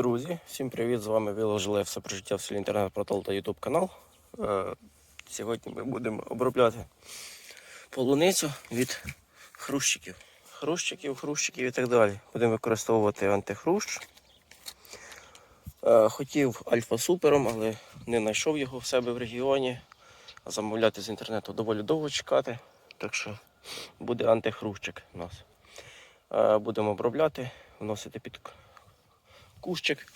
Друзі, всім привіт! З вами виложили все про життя в селі інтернет-портал та ютуб канал. Е, Сьогодні ми будемо обробляти полуницю від хрущиків. Хрущиків, хрущиків і так далі. Будемо використовувати антихрущ. Е, Хотів альфа супером, але не знайшов його в себе в регіоні. Замовляти з інтернету доволі довго чекати. Так що буде антихрущик у нас. Е, Будемо обробляти, вносити під кущик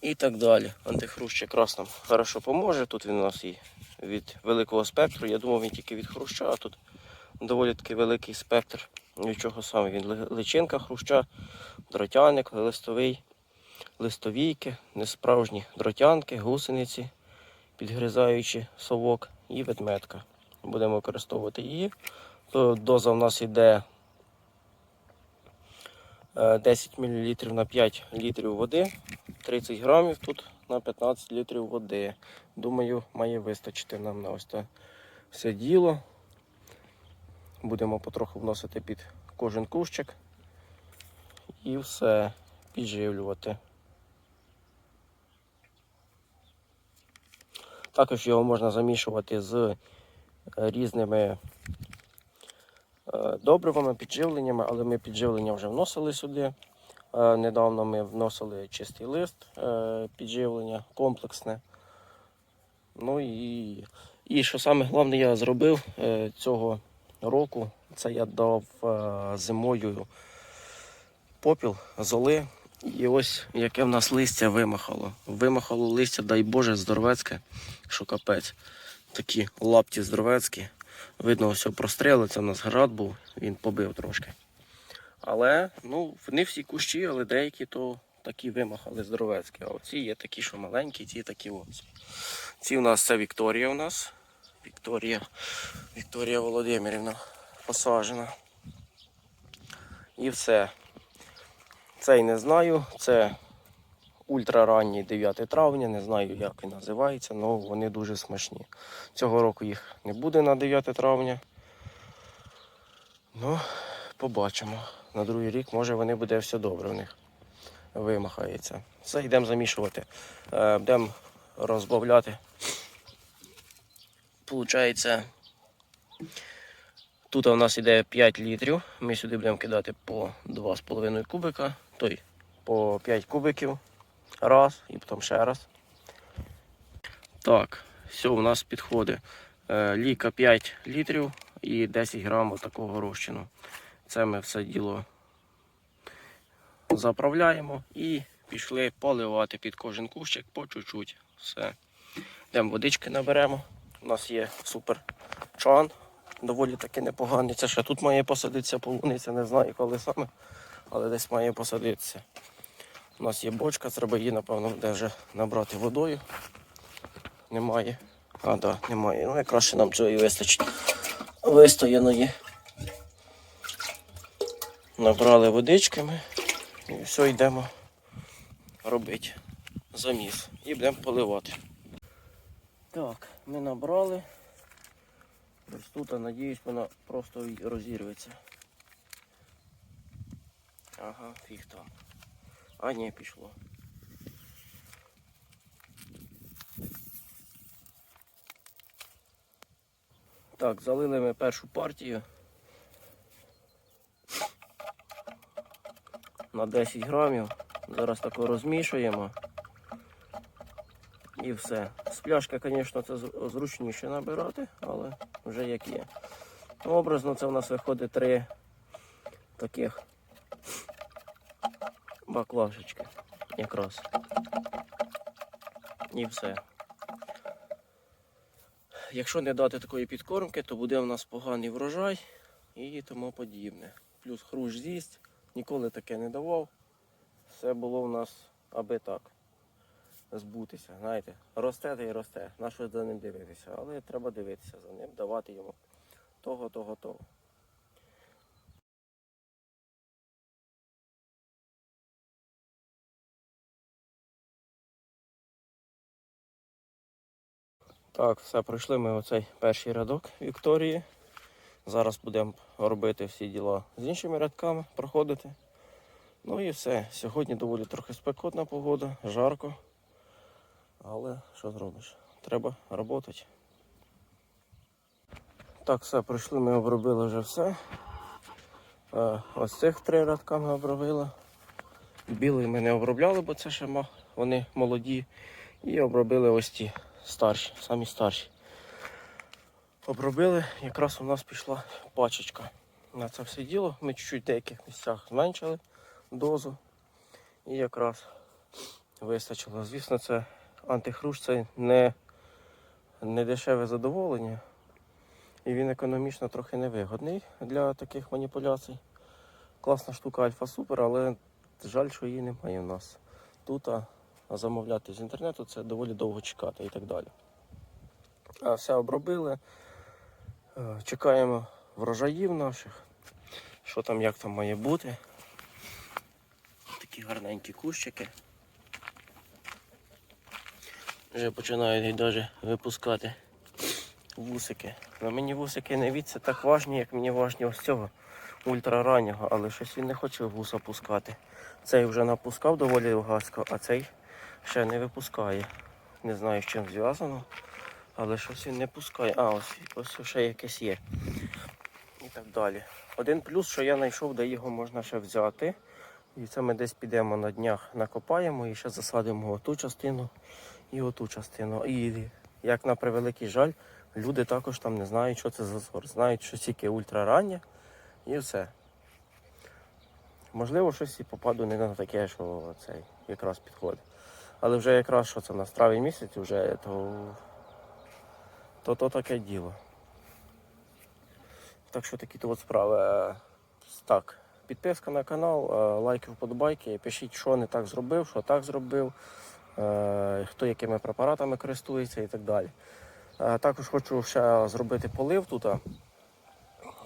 і так далі. Антихрущ якраз нам хорошо поможе. Тут він у нас і від великого спектру. Я думав, він тільки від хруща, а тут доволі таки великий спектр. Від чого саме він личинка хруща, дротяник, листовий, листовійки, несправжні дротянки, гусениці, підгризаючи совок і ведметка. Будемо використовувати її. Доза в нас йде 10 мл на 5 літрів води, 30 грамів тут на 15 літрів води. Думаю, має вистачити нам на ось це все діло. Будемо потроху вносити під кожен кущик і все підживлювати. Також його можна замішувати з е, різними е, добривами, підживленнями, але ми підживлення вже вносили сюди. Е, Недавно ми вносили чистий лист е, підживлення комплексне. Ну і, і що саме головне я зробив е, цього року, це я дав е, зимою попіл, золи. І ось яке в нас листя вимахало. Вимахало листя, дай Боже, здоровецьке, що капець. Такі лапті здоровецькі. Видно, простріли, це в нас град був, він побив трошки. Але ну, не всі кущі, але деякі то такі вимахали здоровецькі. А оці є такі, що маленькі, ці такі ось. Ці у нас це Вікторія у нас. Вікторія, Вікторія Володимирівна посаджена. І все. Цей не знаю. Це ультраранній 9 травня, не знаю, як він називається, але вони дуже смачні. Цього року їх не буде на 9 травня. Ну, побачимо. На другий рік, може, вони буде все добре в них. Вимахається. Все, йдемо замішувати. Е, Будемо розбавляти. Получається, тут у нас йде 5 літрів. Ми сюди будемо кидати по 2,5 кубика, той по 5 кубиків. Раз і потім ще раз. Так, все, у нас підходить. Е, Ліка 5 літрів і 10 грамів такого розчину. Це ми все діло заправляємо і пішли поливати під кожен кущик по чуть-чуть. Все. Йдемо водички наберемо. У нас є супер чан, доволі таки непоганий. Це ще тут має посадитися полуниця, не знаю коли саме, але десь має посадитися. У нас є бочка, треба її, напевно, буде вже набрати водою. Немає. А, так, да, немає. Ну, якраз ще нам цього і вистачить. Вистояної. Набрали водички ми і все йдемо робити заміс. І будемо поливати. Так, ми набрали. Ось тут, а надіюсь, вона просто розірветься. Ага, фіг там. А ні, пішло. Так, залили ми першу партію. На 10 грамів. Зараз тако розмішуємо. І все. З пляшки, звісно, це зручніше набирати, але вже як є. Образно це в нас виходить три таких баклажечки. Якраз. І все. Якщо не дати такої підкормки, то буде у нас поганий врожай і тому подібне. Плюс хрущ з'їсть, ніколи таке не давав. Все було в нас аби так. Збутися, знаєте, росте та й росте. На що за ним дивитися, але треба дивитися за ним, давати йому того, того, того. Так, все, пройшли ми оцей перший рядок Вікторії. Зараз будемо робити всі діла з іншими рядками, проходити. Ну і все. Сьогодні доволі трохи спекотна погода, жарко. Але що зробиш? Треба працювати. Так, все, пройшли, ми обробили вже все. Е, Ось цих три рядка ми обробили. Білий ми не обробляли, бо це ще вони молоді. І обробили ось ті старші, самі старші. Обробили, якраз у нас пішла пачечка. На це все діло. Ми чуть-чуть в деяких місцях зменшили дозу. І якраз вистачило. Звісно, це антихрущ це не, не дешеве задоволення. І він економічно трохи невигодний для таких маніпуляцій. Класна штука Альфа Супер, але жаль, що її немає у нас. Тут замовляти з інтернету це доволі довго чекати і так далі. А все обробили. Е, Чекаємо врожаїв наших. Що там, як там має бути. Такі гарненькі кущики. Вже починають навіть випускати вусики. На мені вусики не це так важні, як мені важні ось цього ультрараннього, але щось він не хоче вуса пускати. Цей вже напускав доволі легаско, а цей ще не випускає. Не знаю, з чим зв'язано, але щось він не пускає. А, ось, ось ще якесь є. І так далі. Один плюс, що я знайшов, де його можна ще взяти. І це ми десь підемо на днях накопаємо і ще засадимо оту частину і оту частину. І як на превеликий жаль, люди також там не знають, що це за сорт. Знають, що тільки ультрараннє і все. Можливо, щось і попаду не на таке, що цей якраз підходить. Але вже якраз що це на травень місяць, вже то, то, то таке діло. Так що такі то от справи. Так, підписка на канал, е, лайки, вподобайки. Пишіть, що не так зробив, що так зробив, е, хто якими препаратами користується і так далі. Е, Також хочу ще зробити полив тут.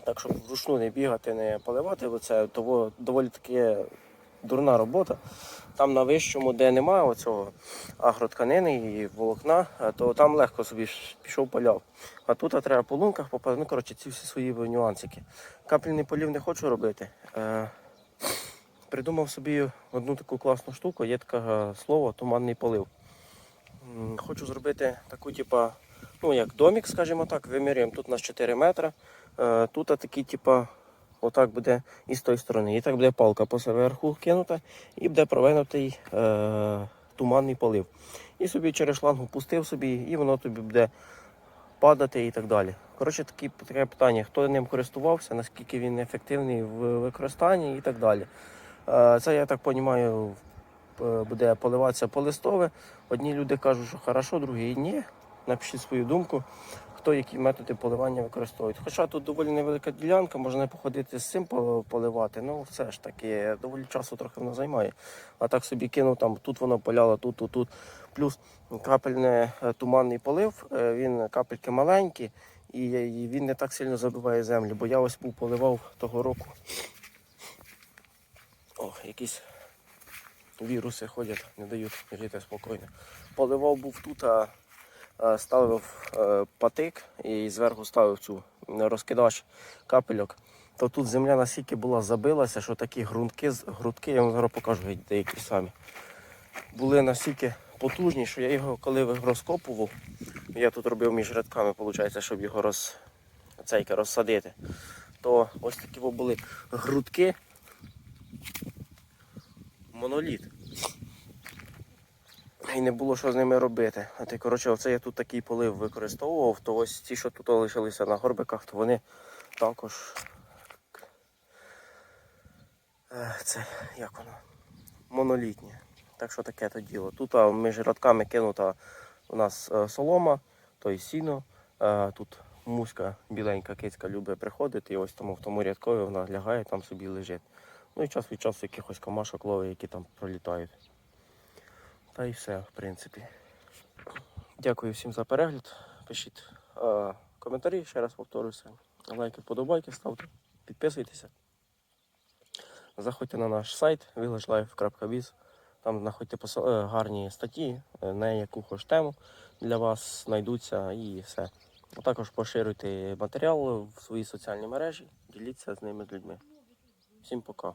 Так, щоб вручну не бігати, не поливати, бо це доволі таки дурна робота. Там на вищому, де немає оцього агротканини і волокна, е, то там легко собі пішов поляв. А тут а, треба по лунках попадати. Ну, коротше, ці всі свої нюансики. Капельний полів не хочу робити. Е, придумав собі одну таку класну штуку, є таке е, слово туманний полив. Хочу зробити таку, типа, ну як домік, скажімо так, вимірюємо. Тут у нас 4 метри. Е, Тут такий, типа, отак буде і з тої сторони. І так буде палка по верху кинута, і буде провинутий е, туманний полив. І собі через шлангу пустив собі, і воно тобі буде падати і так далі. Коротше, такі, таке питання, хто ним користувався, наскільки він ефективний в використанні і так далі. Е, Це, я так розумію, буде поливатися по листове. Одні люди кажуть, що хорошо, другі ні. Напишіть свою думку, хто які методи поливання використовує. Хоча тут доволі невелика ділянка, можна походити з цим поливати, ну все ж таки, доволі часу трохи воно займає. А так собі кинув там, тут воно поляло, тут, тут, тут. Плюс капельне е, туманний полив, е, він капельки маленькі і, він не так сильно забиває землю, бо я ось був поливав того року. О, якісь віруси ходять, не дають жити спокійно. Поливав був тут, а, ставив е, патик і зверху ставив цю розкидач капельок. То тут земля настільки була забилася, що такі грунтки, грудки, я вам зараз покажу деякі самі. Були настільки потужні, що я його коли розкопував, я тут робив між рядками, виходить, щоб його роз, цейка розсадити. То ось такі були грудки. Моноліт. І не було що з ними робити. А ти, коротше, оце я тут такий полив використовував, то ось ті, що тут лишилися на горбиках, то вони також. Е, Це як воно? Монолітні. Так що таке то діло. Тут між рядками кинута у нас е, солома, то й сіно. Е, Тут муська біленька кицька любить приходити, і ось тому в тому рядкові вона лягає, там собі лежить. Ну і час від часу якихось комашок ловить, які там пролітають. Та і все, в принципі. Дякую всім за перегляд. Пишіть е, коментарі, ще раз повторюся. Лайки, подобайки ставте, підписуйтеся. Заходьте на наш сайт villagelife.biz. Там знаходьте е, гарні статті, е, на яку хоч тему для вас знайдуться і все. А також поширюйте матеріал в свої соціальні мережі, діліться з ними з людьми. Всім пока.